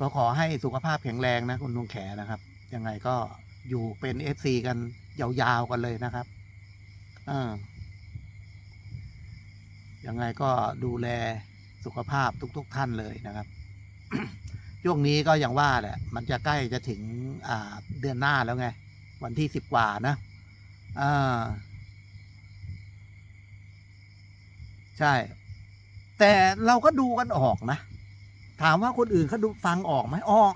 ก็ขอให้สุขภาพแข็งแรงนะคุณลุงแขนะครับ ยังไงก็อยู่เป็นเอฟซีกันยาวๆกันเลยนะครับอยังไงก็ดูแลสุขภาพทุก ๆ ท่านเลยนะครับ ช่วงนี้ก็อย่างว่าแหละ มันจะใกล้จะถึงอ่าเดือนหน้าแล้วไง วันที่สิบกว่านะอ่าใช่ แต่เราก็ดูกันออกนะ ถามว่าคนอื่นเขาดูฟังออกไหมออก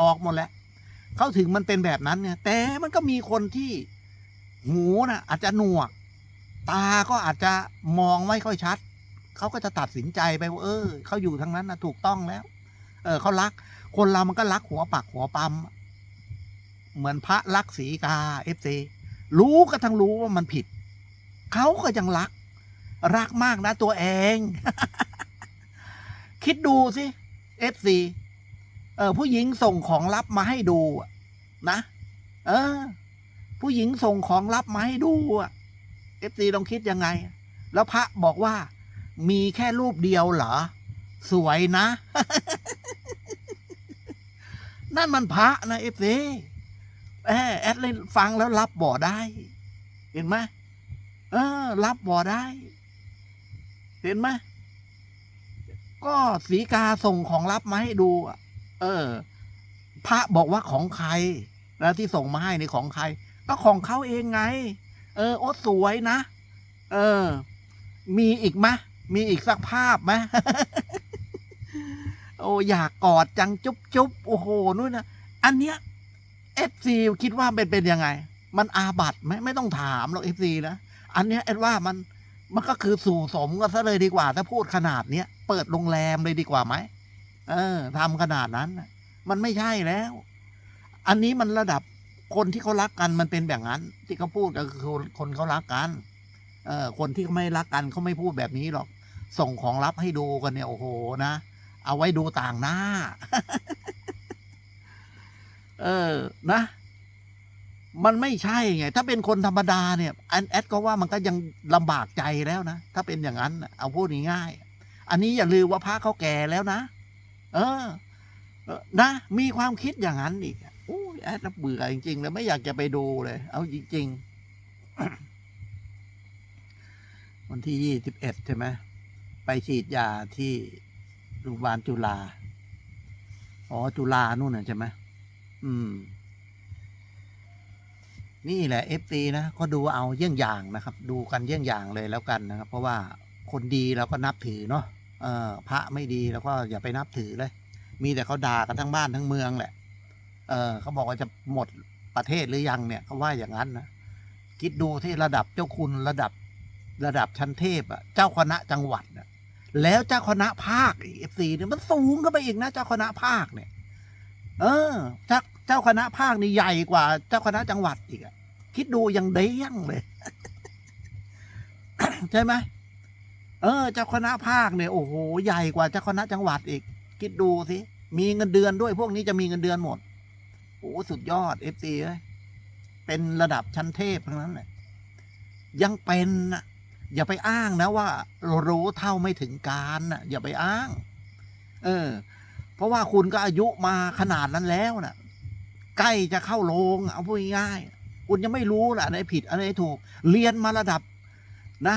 ออกหมดแล้วเขาถึงมันเป็นแบบนั้นเนี่ยแต่มันก็มีคนที่หูนะอาจจะหนวก ตาก็อาจจะมองไม่ค่อยชัดเขาก็จะตัดสินใจไปว่าเออเขาอยู่ทางนั้นนะถูกต้องแล้ว เออเขารัก คนเรามันก็รักหัวปักหัวปั๊มเหมือนพระรักสีกาเอฟซีรู้ก็ทั้งรู้ว่ามันผิดเขาก็ยังรัก รักมากนะตัวเอง คิดดูสิเอฟซีเออผู้หญิงส่งของลับมาให้ดูนะ เออ ผู้หญิงส่งของลับมาให้ดูอะเอฟซีลองคิดยังไง แล้วพระบอกว่า มีแค่รูปเดียวเหรอ สวยนะ นั่นมันพระนะเอฟซีแอดแอดเลยฟังแล้วรับบ่อได้ เห็นไหมเออ รับบ่อได้ เห็นไหม ก็สีกาส่งของลับมาให้ดู เออ พระบอกว่าของใคร แล้วที่ส่งมาให้ในของใคร ก็ของเขาเองไง เออ โอ้สวยนะ เออ มีอีกไหมมีอีกสักภาพไหมโอ้อยากกอดจังจุ๊บจุ๊บโอ้โหนู่นนะอันเนี้ยเอฟซีคิดว่าเป็นเป็นยังไง มันอาบัตไหมไม่ต้องถามหรอกเอฟซีนะ อันเนี้ยเอ็ดว่ามัน มันก็คือสู่สมกันซะเลยดีกว่า ถ้าพูดขนาดเนี้ยเปิดโรงแรมเลยดีกว่าไหมเออทำขนาดนั้นมันไม่ใช่แล้ว อันนี้มันระดับคนที่เขารักกันมันเป็นแบบนั้น ที่เขาพูดก็คือคนเขารักกัน เออคนที่เขาไม่รักกันเขาไม่พูดแบบนี้หรอก ส่งของลับให้ดูกันเนี่ยโอ้โหนะเอาไว้ดูต่างหน้า เออ นะ มันไม่ใช่ไง ถ้าเป็นคนธรรมดาเนี่ยอันแอดก็ว่ามันก็ยังลำบากใจแล้วนะ ถ้าเป็นอย่างนั้นเอาพูดง่ายๆอันนี้อย่าลืมว่าพระเขาแก่แล้วนะ เออเออนะ มีความคิดอย่างนั้นอีกอะโอ้ยแอดน่ะเบื่อจริงๆแล้วไม่อยากจะไปดูเลย เอาจริงๆ วันที่ยี่สิบเอ็ดใช่ไหมไปฉีดยาที่โรงพยาบาลจุฬาอ๋อจุฬานู่นน่ะใช่ไหมอืม นี่แหละเอฟซีนะก็ดูเอาเยี่ยงอย่างนะครับ ดูกันเยี่ยงอย่างเลยแล้วกันนะครับ เพราะว่าคนดีเราก็นับถือเนาะเออพระไม่ดีเราก็อย่าไปนับถือเลย มีแต่เขาด่ากันทั้งบ้านทั้งเมืองแหละ เออเขาบอกว่าจะหมดประเทศหรือยังเนี่ยเขาว่าอย่างนั้นนะคิดดูที่ระดับเจ้าคุณระดับระดับชั้นเทพอะเจ้าคณะจังหวัดน่ะแล้วเจ้าคณะภาคเอฟซีเนี่ยมันสูงขึ้นไปอีกนะเจ้าคณะภาคเนี่ย เออเจ้า เจ้าคณะภาคนี่ใหญ่กว่า เจ้าคณะจังหวัดอีกอะคิดดูยังเด้ยงเลยใช่ไหมเออ เจ้าคณะภาคเนี่ยโอ้โหใหญ่กว่าเจ้าคณะจังหวัดอีก คิดดูสิมีเงินเดือนด้วยพวกนี้จะมีเงินเดือนหมดโอ้สุดยอดเอฟซีเลยเป็นระดับชั้นเทพทั้งนั้นแหละยังเป็นนะอย่าไปอ้างนะว่า รู้เท่าไม่ถึงการนะอย่าไปอ้าง เออ เพราะว่าคุณก็อายุมาขนาดนั้นแล้วนะ ใกล้จะเข้าโรงเอาพูดง่ายๆคุณยังไม่รู้นะอันไหนผิดอันไหนถูก เรียนมาระดับนะ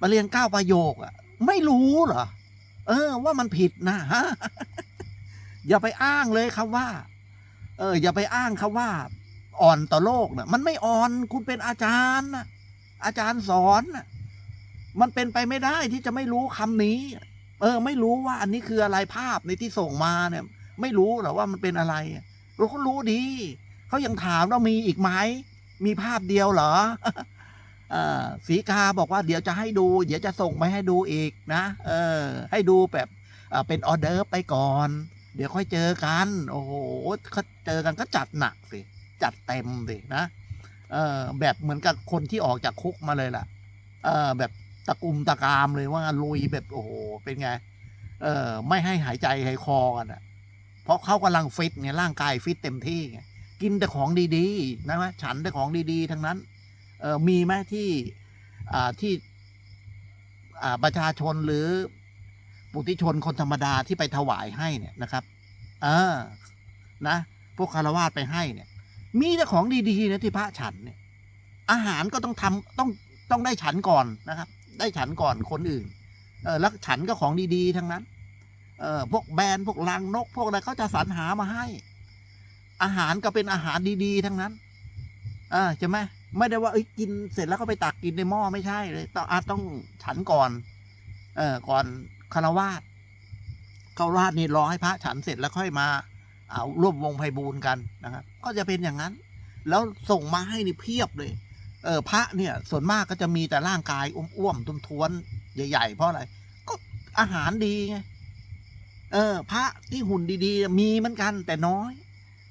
มาเรียนเก้าประโยคอะไม่รู้เหรอเออ ว่ามันผิดนะฮะอย่าไปอ้างเลยครับว่า เออ อย่าไปอ้างครับว่า อ่อนต่อโลกนะมันไม่อ่อนคุณเป็นอาจารย์นะอาจารย์สอนนะมันเป็นไปไม่ได้ที่จะไม่รู้คำนี้ เออ ไม่รู้ว่าอันนี้คืออะไรภาพในที่ส่งมาเนี่ย ไม่รู้หรอว่ามันเป็นอะไร เราก็รู้ดีเขายังถามว่ามีอีกไหมมีภาพเดียวเหรออสีกาบอกว่าเดี๋ยวจะให้ดู เดี๋ยวจะส่งไปให้ดูอีกนะ เออ ให้ดูแบบเป็นออเดอร์ไปก่อน เดี๋ยวค่อยเจอกัน โอ้โหเขาเจอกันก็จัดหนักสิ จัดเต็มสินะ เออแบบเหมือนกับคนที่ออกจากคุกมาเลยล่ะ เออแบบตะกุมตะกามเลยว่าลุยแบบโอ้โหเป็นไง เออไม่ให้หายใจหายคอกันอะ เพราะเขากำลังฟิตไงร่างกายฟิตเต็มที่ กินแต่ของดีๆนะฉันแต่ของดีๆ ทั้งนั้นเออมีไหมที่ที่ประชาชนหรือปุถุชนคนธรรมดาที่ไปถวายให้เนี่ยนะครับ เออนะ พวกคารวาสไปให้เนี่ย มีแต่ของดีๆนะที่พระฉันเนี่ย อาหารก็ต้องทำต้องต้องได้ฉันก่อนนะครับ ได้ฉันก่อนคนอื่น เออแล้วฉันก็ของดีๆทั้งนั้น เออพวกแบรนด์พวกลังนก พวกอะไรเขาจะสรรหามาให้ อาหารก็เป็นอาหารดีๆ ทั้งนั้นอ่าใช่ไหมไม่ได้ว่าเอ้ยกินเสร็จแล้วก็ไปตักกินในหม้อไม่ใช่เลย ต้องอาต้องฉันก่อน เออก่อนคารวาสคารวาสนี่รอให้พระฉันเสร็จแล้วค่อยมาเอารวมวงไพบูลย์กันนะครับ ก็จะเป็นอย่างนั้น แล้วส่งมาให้นี่เพียบเลยเออพระเนี่ย ส่วนมากก็จะมีแต่ร่างกายอ้วมๆท้วนใหญ่ ๆ เพราะอะไร ก็อาหารดีไง เออ พระที่หุ่นดีๆ มีเหมือนกันแต่น้อย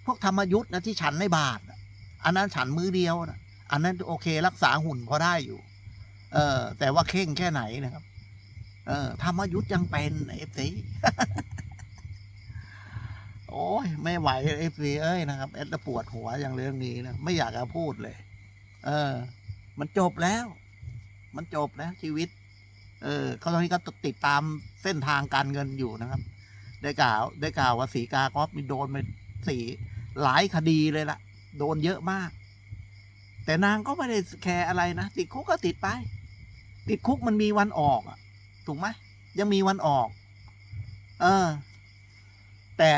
พวกธรรมยุทธ์นะที่ฉันในบาทอันนั้นฉันมือเดียวนะอันนั้นโอเครักษาหุ่นพอได้อยู่ เออ แต่ว่าเข่งแค่ไหนนะครับ เออธรรมยุทธ์ยังเป็นเอฟซีโอ้ยไม่ไหวเอฟซีเอ้ยนะครับแอดจะปวดหัวอย่างเรื่องนี้นะไม่อยากจะพูดเลย เออ มันจบแล้ว มันจบแล้วชีวิต เออเขาตอนนี้ก็ติดตามเส้นทางการเงินอยู่นะครับ ได้กล่าวได้กล่าวว่าสีกากอฟมีโดนไปสี่หลายคดีเลยละโดนเยอะมาก แต่นางก็ไม่ได้แคร์อะไรนะ ติดคุกก็ติดไป ติดคุกมันมีวันออกอะถูกไหมยังมีวันออก เออ แต่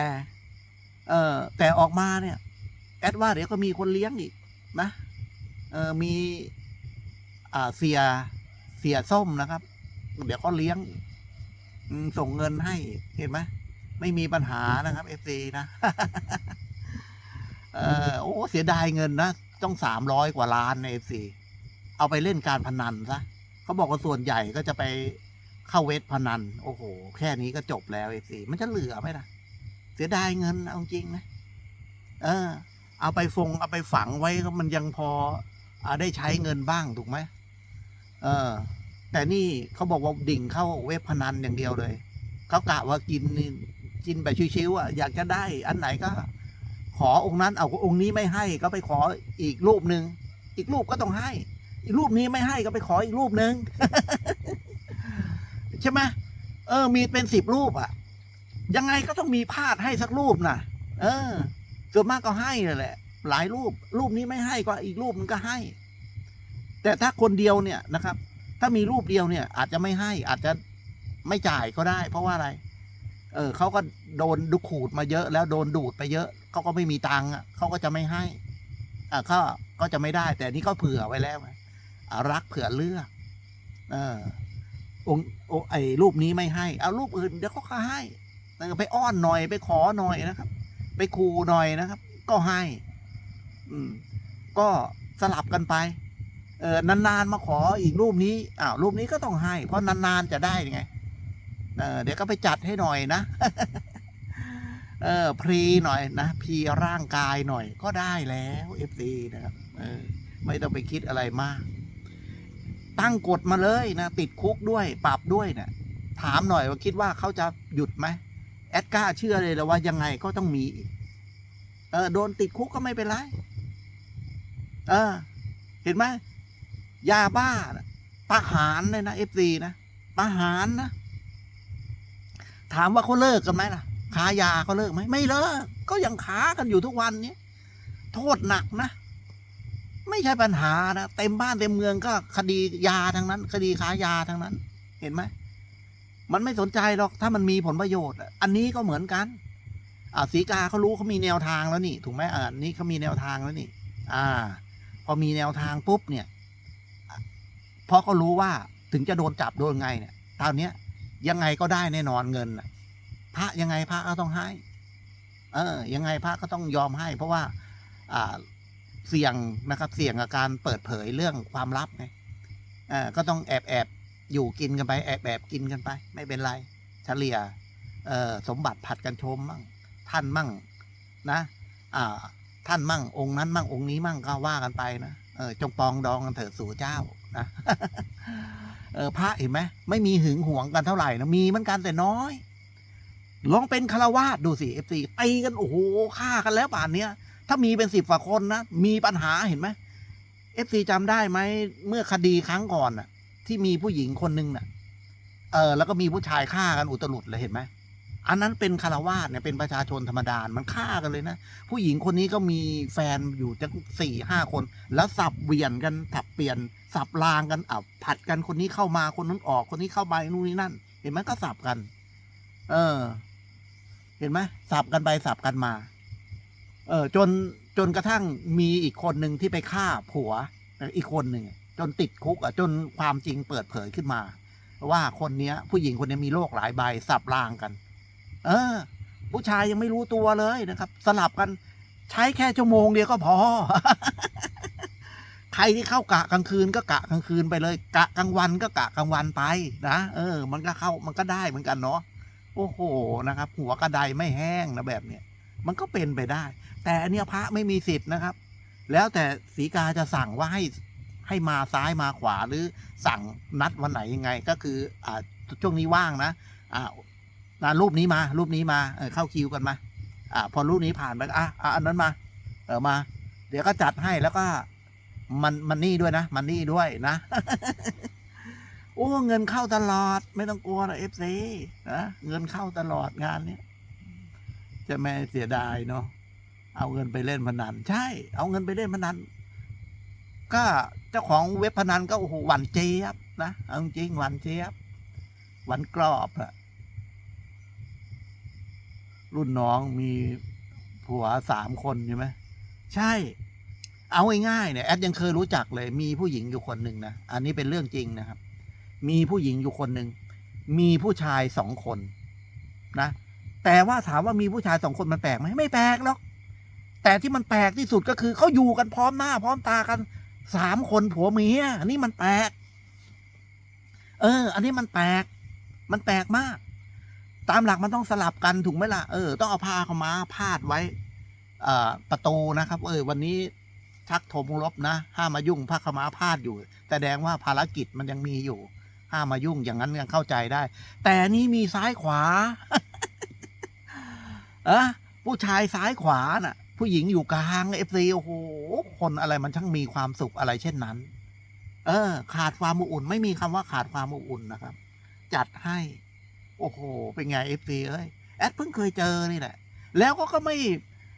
เออแต่ออกมาเนี่ย แอดว่าเดี๋ยวก็มีคนเลี้ยงอีกนะเออมี อ่าเสียเสียส้มนะครับ เดี๋ยวเขาเลี้ยงส่งเงินให้เห็นไหม ไม่มีปัญหานะครับเอฟซีนะเออโอ้เสียดายเงินนะต้องสามร้อยกว่าล้านในเอฟซีเอาไปเล่นการพนันซะเขาบอกว่าส่วนใหญ่ก็จะไปเข้าเวทพนัน โอ้โห แค่นี้ก็จบแล้วเอฟซีมันจะเหลือไหมล่ะ เสียดายเงินเอาจริงนะเออ เอาไปฟงเอาไปฝังไว้ก็มันยังพออาได้ใช้เงินบ้างถูกไหมเออ แต่นี่เขาบอกว่าดิ่งเข้าเว็บพนันอย่างเดียวเลย เขากะว่ากินนี่ กินแบบชิวๆอะอยากจะได้อันไหนก็ ขอองค์นั้นเอาองค์นี้ไม่ให้ก็ไปขออีกรูปหนึ่งอีกรูปก็ต้องให้ อีกรูปนี้ไม่ให้ก็ไปขออีกรูปหนึ่งใช่ไหมเออ มีเป็นสิบรูปอะ ยังไงก็ต้องมีพาดให้สักรูปนะเออส่วนมากก็ให้เลยแหละ หลายรูป รูปนี้ไม่ให้ก็อีกรูปมันก็ให้ แต่ถ้าคนเดียวเนี่ยนะครับ ถ้ามีรูปเดียวเนี่ย อาจจะไม่ให้อาจจะไม่จ่ายก็ได้ เพราะว่าอะไร เออเขาก็โดนดูขูดมาเยอะแล้วโดนดูดไปเยอะเขาก็ไม่มีตังค์อะเขาก็จะไม่ให้อ่าเขาก็จะไม่ได้ แต่นี่ก็เผื่อไว้แล้วอะรักเผื่อเลือกเออองค์อไอ้รูปนี้ไม่ให้ เอารูปอื่นเดี๋ยวเขาก็ให้ไปอ้อนหน่อยไปขอหน่อยนะครับ ไปคูหน่อยนะครับ ก็ให้ อืม ก็สลับกันไป เออนานๆมาขออีกรูปนี้อ้าวรูปนี้ก็ต้องให้ เพราะนานๆจะได้ไง เออเดี๋ยวก็ไปจัดให้หน่อยนะ เออพรีหน่อยนะพรีร่างกายหน่อยก็ได้แล้วเอฟซีนะครับเออไม่ต้องไปคิดอะไรมาก ตั้งกฎมาเลยนะ ติดคุกด้วย ปรับด้วยเนะี่ยถามหน่อยว่าคิดว่าเขาจะหยุดไหมแอดก้าเชื่อเลยแล้วว่ายังไงก็ต้องมี เออ โดนติดคุกก็ไม่เป็นไร เออ เห็นไหมยาบ้านะประหารเลยนะเอฟซีนะประหารนะ ถามว่าเขาเลิกกันไหมล่ะค้ายาเขาเลิกไหมไม่เลิกก็ยังค้ากันอยู่ทุกวันนี้โทษหนักนะ ไม่ใช่ปัญหานะเต็มบ้านเต็มเมืองก็คดียาทั้งนั้น คดีค้ายาทั้งนั้น เห็นไหมมันไม่สนใจหรอกถ้ามันมีผลประโยชน์ อันนี้ก็เหมือนกันอ่าสีกาเขารู้เขามีแนวทางแล้วนี่ ถูกไหมอ่าอันนี้เขามีแนวทางแล้วนี่ อ่า พอมีแนวทางปุ๊บเนี่ยเพราะเขารู้ว่าถึงจะโดนจับโดนไงเนี่ยตอนเนี้ย ยังไงก็ได้แน่นอนเงินพระยังไงพระก็ต้องให้ เออ ยังไงพระก็ต้องยอมให้ เพราะว่า อ่าเสี่ยงนะครับ เสี่ยงกับการเปิดเผยเรื่องความลับไงเออก็ต้องแอบแอบอยู่กินกันไปแอบแอบกินกันไป ไม่เป็นไรเฉลี่ยเออสมบัติผัดกันชมมั่งท่านมั่งนะอ่าท่านมั่งองค์นั้นมั่งองค์นี้มั่งก็ว่ากันไปนะเออจงปองดองกันเถิดสู่เจ้านะ เออพระเห็นไหมไม่มีหึงหวงกันเท่าไหร่นะมีเหมือนกันแต่น้อย ลองเป็นคารวาสดูสิเอฟซีตีกันโอ้โหฆ่ากันแล้วป่านเนี้ยถ้ามีเป็นสิบกว่าคนนะมีปัญหาเห็นไหมเอฟซีจำได้ไหมเมื่อคดีครั้งก่อนน่ะ ที่มีผู้หญิงคนหนึ่งน่ะ เออแล้วก็มีผู้ชายฆ่ากันอุตลุดเลยเห็นไหม อันนั้นเป็นคารวาสเนี่ยเป็นประชาชนธรรมดา มันฆ่ากันเลยนะ ผู้หญิงคนนี้ก็มีแฟนอยู่จังสี่ห้าคน แล้วสับเวียนกันสับเปลี่ยน สับรางกันอะผัดกันคนนี้เข้ามาคนนั้นออกคนนี้เข้าไปนู่นนี่นั่น เห็นไหมก็สับกัน เออ เห็นไหมสับกันไปสับกันมา เออ จนจนกระทั่งมีอีกคนหนึ่งที่ไปฆ่าผัวอีกคนหนึ่งจนติดคุกอะจนความจริงเปิดเผยขึ้นมา ว่าคนเนี้ย ผู้หญิงคนนี้มีโรคหลายใบสับรางกัน เออ ผู้ชายยังไม่รู้ตัวเลยนะครับ สลับกัน ใช้แค่ชั่วโมงเดียวก็พอ ใครที่เข้ากะกลางคืนก็กะกลางคืนไปเลย กะกลางวันก็กะกลางวันไปนะเออ มันก็เข้ามันก็ได้เหมือนกันเนาะโอ้โหนะครับ หัวกระไดไม่แห้งนะแบบเนี้ยมันก็เป็นไปได้ แต่อันเนี้ยพระไม่มีสิทธิ์นะครับ แล้วแต่สีกาจะสั่งว่าให้ให้มาซ้ายมาขวาหรือสั่งนัดวันไหนยังไง ก็คืออ่าช่วงนี้ว่างนะอ่า นะรูปนี้มารูปนี้มาเออเข้าคิวกันมา อ่า พอรูปนี้ผ่านไปอะอะอันนั้นมา เออมา เดี๋ยวก็จัดให้แล้วก็ มันมันนี่ด้วยนะ มันนี่ด้วยนะโอ้เงินเข้าตลอด ไม่ต้องกลัวนะเอฟซีนะเงินเข้าตลอดงานเนี้ยจะไม่เสียดายเนาะเอาเงินไปเล่นพนัน ใช่ เอาเงินไปเล่นพนัน ก็เจ้าของเว็บพนันก็โอ้โหหวันเจี๊ยบนะเอาจริงหวันเจี๊ยบหวันกรอบอะ รุ่นน้องมีผัวสามคนใช่ไหมใช่ เอาง่ายๆเนี่ยแอดยังเคยรู้จักเลย มีผู้หญิงอยู่คนหนึ่งนะอันนี้เป็นเรื่องจริงนะครับ มีผู้หญิงอยู่คนหนึ่งมีผู้ชายสองคนนะ แต่ว่าถามว่ามีผู้ชายสองคนมันแปลกไหมไม่แปลกหรอกแต่ที่มันแปลกที่สุดก็คือเขาอยู่กันพร้อมหน้า พร้อมตากันสามคนผัวเมียอันนี้มันแปลกเออ อันนี้มันแปลกมันแปลกมาก ตามหลักมันต้องสลับกันถูกไหมล่ะเออต้องเอาผ้าขม้าพาดไว้เออประตูนะครับ เออวันนี้ชักธงรบนะ ห้ามมายุ่งผ้าขม้าพาดอยู่แต่แดงว่าภารกิจมันยังมีอยู่ ห้ามมายุ่งอย่างนั้นยังเข้าใจได้ แต่นี่มีซ้ายขวาเอะผู้ชายซ้ายขวาน่ะ ผู้หญิงอยู่กลางเอฟซีโอ้โหคนอะไรมันช่างมีความสุขอะไรเช่นนั้น เออ ขาดความอบอุ่น ไม่มีคำว่าขาดความอบอุ่นนะครับ จัดให้ โอ้โห เป็นไงเอฟซีเอ้ย แอดเพิ่งเคยเจอนี่แหละ แล้วก็ก็ไม่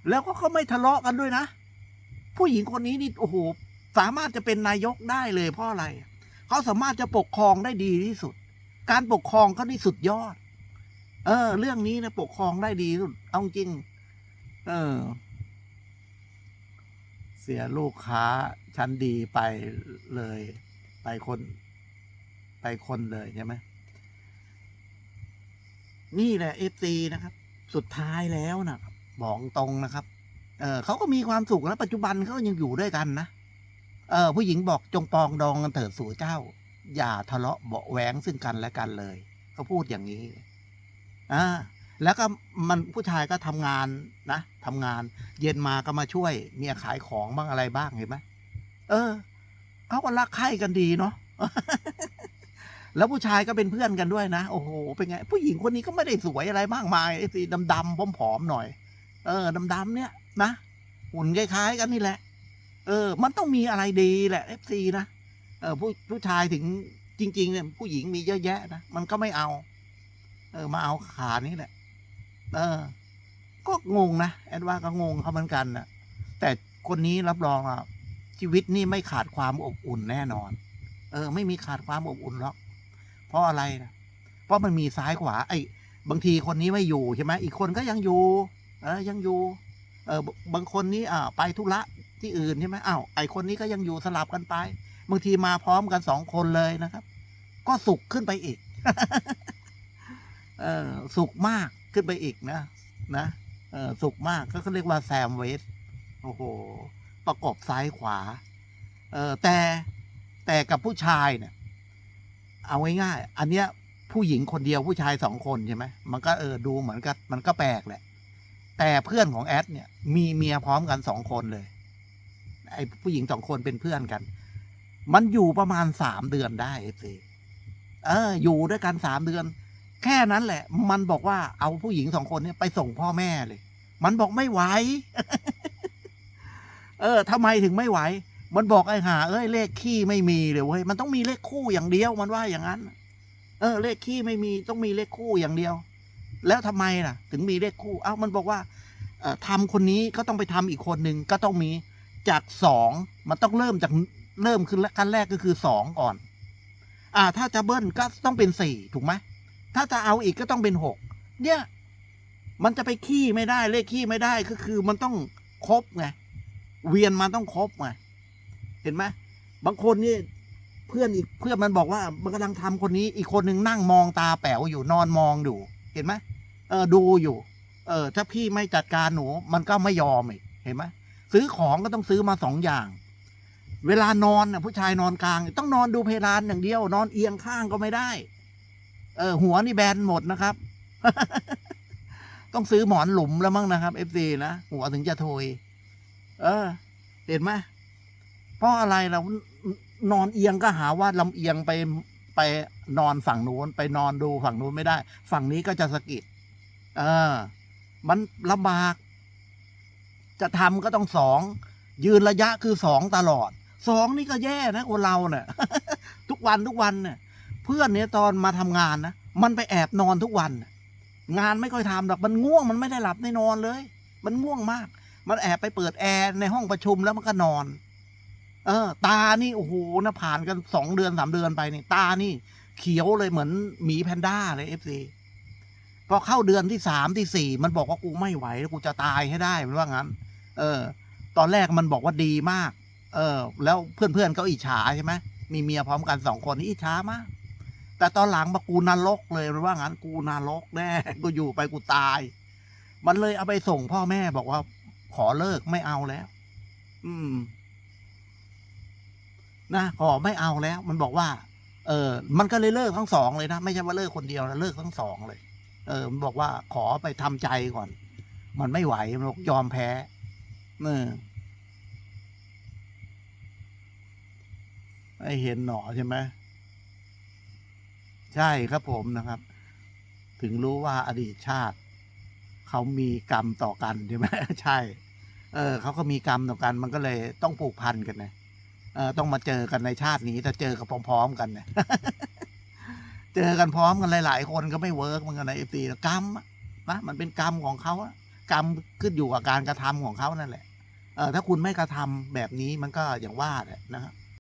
แล้วก็เขาไม่ทะเลาะกันด้วยนะ ผู้หญิงคนนี้นี่โอ้โห สามารถจะเป็นนายกได้เลยเพราะอะไร เขาสามารถจะปกครองได้ดีที่สุด การปกครองเขาที่สุดยอด เออ เรื่องนี้นะปกครองได้ดีที่สุด เอาจริง เออ เสียลูกค้าชั้นดีไปเลย ไปคน ไปคนเลยใช่ไหม นี่แหละเอฟซีนะครับ สุดท้ายแล้วนะครับบอกตรงนะครับ เออเขาก็มีความสุขนะปัจจุบันเขายังอยู่ด้วยกันนะเออผู้หญิงบอกจงปองดองกันเถิดสู่เจ้า อย่าทะเลาะเบาแหวงซึ่งกันและกันเลยเขาพูดอย่างนี้อ่าแล้วก็มันผู้ชายก็ทำงานนะทำงาน เย็นมาก็มาช่วย เมียขายของบ้างอะไรบ้างเห็นไหมเออเขาก็รักใคร่กันดีเนาะ แล้วผู้ชายก็เป็นเพื่อนกันด้วยนะ โอ้โห เป็นไง ผู้หญิงคนนี้ก็ไม่ได้สวยอะไรมากมายไอ้สีดำๆผอมๆหน่อย เออดำๆเนี่ยนะหุ่นคล้ายๆกันนี่แหละ เออ มันต้องมีอะไรดีแหละเอฟซีนะเออผู้ผู้ชายถึงจริง ๆ เนี่ย ผู้หญิงมีเยอะแยะนะมันก็ไม่เอา เออ มาเอาขานี้แหละ เออ ก็งงนะแอดว่าก็งงเขาเหมือนกันนะแต่คนนี้รับรองอะชีวิตนี่ไม่ขาดความอบอุ่นแน่นอน เออ ไม่มีขาดความอบอุ่นหรอก เพราะอะไรนะเพราะมันมีซ้ายขวา ไอ้บางทีคนนี้ไม่อยู่ใช่ไหมอีกคนก็ยังอยู่เออยังอยู่ เออบางคนนี้อ่าไปธุระที่อื่นใช่ไหมอ้าวไอคนนี้ก็ยังอยู่สลับกันไป บางทีมาพร้อมกันสองคนเลยนะครับ ก็สุขขึ้นไปอีก เออสุขมากขึ้นไปอีกนะนะเออสุขมากก็เขาเรียกว่าแซมเวสโอ้โหประกบซ้ายขวา เออแต่แต่กับผู้ชายเนี่ย เอาง่ายๆอันเนี้ยผู้หญิงคนเดียวผู้ชายสองคนใช่ไหมมันก็เออดูเหมือนกับมันก็แปลกแหละ แต่เพื่อนของแอดเนี่ย มีเมียพร้อมกันสองคนเลย ไอ้ผู้หญิงสองคนเป็นเพื่อนกัน มันอยู่ประมาณสามเดือนได้เอฟซีเออ อยู่ด้วยกันสามเดือน แค่นั้นแหละ มันบอกว่าเอาผู้หญิงสองคนเนี่ยไปส่งพ่อแม่เลย มันบอกไม่ไหวเออทำไมถึงไม่ไหว มันบอกไอ้ห่าเอ้ยเลขขี้ไม่มีเลยเว้ยมันต้องมีเลขคู่อย่างเดียวมันว่าอย่างนั้น เออ เลขขี้ไม่มีต้องมีเลขคู่อย่างเดียว แล้วทำไมล่ะ ถึงมีเลขคู่ เอ้ามันบอกว่าเอ่อทำคนนี้ก็ต้องไปทำอีกคนหนึ่งก็ต้องมีจากสองมันต้องเริ่มจากเริ่มคือขั้นแรกก็คือสองก่อน อ่า ถ้าจะเบิ้ลก็ต้องเป็นสี่ถูกไหมถ้าจะเอาอีกก็ต้องเป็นหกเนี่ยมันจะไปขี้ไม่ได้เลขขี้ไม่ได้ก็คือมันต้องครบไงเวียนมาต้องครบไง ห็นไหมบางคนนี่เพื่อนอีกเพื่อนมันบอกว่ามันกำลังทำคนนี้อีกคนนึงนั่งมองตาแป๋วอยู่นอนมองอยู่เห็นไหมเออดูอยู่ เออถ้าพี่ไม่จัดการหนู มันก็ไม่ยอมอีกเห็นไหมซื้อของก็ต้องซื้อมาสองอย่าง เวลานอนน่ะผู้ชายนอนกลาง ต้องนอนดูเพดานอย่างเดียว นอนเอียงข้างก็ไม่ได้ เออ หัวนี่แบนหมดนะครับ ต้องซื้อหมอนหลุมแล้วมั้งนะครับเอฟซีนะหัวถึงจะโทยเออ เห็นไหม เพราะอะไรเรานอนเอียงก็หาว่าลำเอียงไปไปนอนฝั่งนู้นไปนอนดูฝั่งนู้นไม่ได้ ฝั่งนี้ก็จะสะกิดเออ มันลำบาก จะทำก็ต้องสอง ยืนระยะคือสองตลอด สองนี่ก็แย่นะคนเราเนี่ยทุกวันทุกวันเนี่ย เพื่อนเนี่ยตอนมาทำงานนะมันไปแอบนอนทุกวัน งานไม่ค่อยทำหรอกมันง่วงมันไม่ได้หลับได้นอนเลย มันง่วงมาก มันแอบไปเปิดแอร์ในห้องประชุมแล้วมันก็นอน เออ ตานี่โอ้โหนะผ่านกันสองเดือนสามเดือนไปนี่ ตานี่ เขียวเลยเหมือนหมีแพนด้าเลยเอฟซีพอเข้าเดือนที่สามที่สี่มันบอกว่ากูไม่ไหวแล้วกูจะตายให้ได้มันว่างั้น เออ ตอนแรกมันบอกว่าดีมาก เออ แล้วเพื่อนๆเขาอิจฉาใช่ไหมมีเมียพร้อมกันสองคนนี่อิจฉามาก แต่ตอนหลังมากูนรกเลยมันว่างั้น กูนรกแน่กูอยู่ไปกูตาย มันเลยเอาไปส่งพ่อแม่บอกว่า ขอเลิกไม่เอาแล้ว อืม นะขอไม่เอาแล้ว มันบอกว่า เออมันก็เลยเลิกทั้งสองเลยนะ ไม่ใช่ว่าเลิกคนเดียวนะเลิกทั้งสองเลย เออ มันบอกว่าขอไปทำใจก่อน มันไม่ไหวมันบอกยอมแพ้เออไอเห็นหนอใช่ไหมใช่ครับผมนะครับ ถึงรู้ว่าอดีตชาติ เขามีกรรมต่อกันใช่ไหมใช่ เออเขาก็มีกรรมต่อกัน มันก็เลยต้องผูกพันกันนะ เออต้องมาเจอกันในชาตินี้แต่เจอกันพร้อม ๆ กันเนี่ยเจอกันพร้อมกันหลาย ๆ คนก็ไม่เวิร์กมันกันในเอฟซีกรรมอะนะมันเป็นกรรมของเขาอะกรรมขึ้นอยู่กับการกระทำของเขานั่นแหละเออถ้าคุณไม่กระทำแบบนี้มันก็อย่างว่าแหละนะครับ